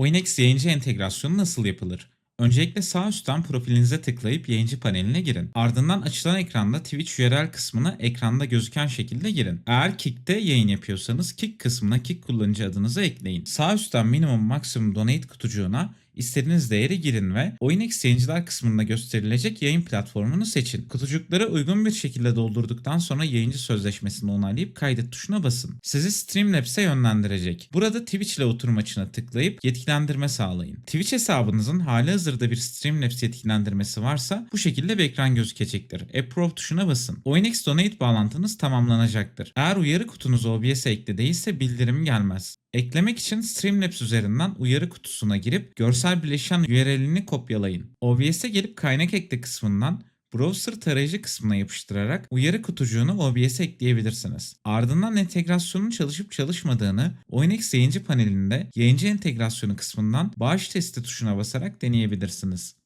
OINX yayıncı entegrasyonu nasıl yapılır? Öncelikle sağ üstten profilinize tıklayıp yayıncı paneline girin. Ardından açılan ekranda Twitch URL kısmına ekranda gözüken şekilde girin. Eğer Kick'te yayın yapıyorsanız Kick kısmına Kick kullanıcı adınızı ekleyin. Sağ üstten minimum maksimum donate kutucuğuna istediğiniz değeri girin ve OINX yayıncılar kısmında gösterilecek yayın platformunu seçin. Kutucukları uygun bir şekilde doldurduktan sonra yayıncı sözleşmesini onaylayıp kaydet tuşuna basın. Sizi Streamlabs'e yönlendirecek. Burada Twitch ile oturum açına tıklayıp yetkilendirme sağlayın. Twitch hesabınızın hali hazırda bir Streamlabs yetkilendirmesi varsa bu şekilde bir ekran gözükecektir. Approve tuşuna basın. OINX Donate bağlantınız tamamlanacaktır. Eğer uyarı kutunuz OBS'e ekli değilse bildirim gelmez. Eklemek için Streamlabs üzerinden uyarı kutusuna girip görsel bileşen URL'ini kopyalayın. OBS'e gelip kaynak ekle kısmından browser tarayıcı kısmına yapıştırarak uyarı kutucuğunu OBS'e ekleyebilirsiniz. Ardından entegrasyonun çalışıp çalışmadığını ONX yayıncı panelinde yayıncı entegrasyonu kısmından bağış testi tuşuna basarak deneyebilirsiniz.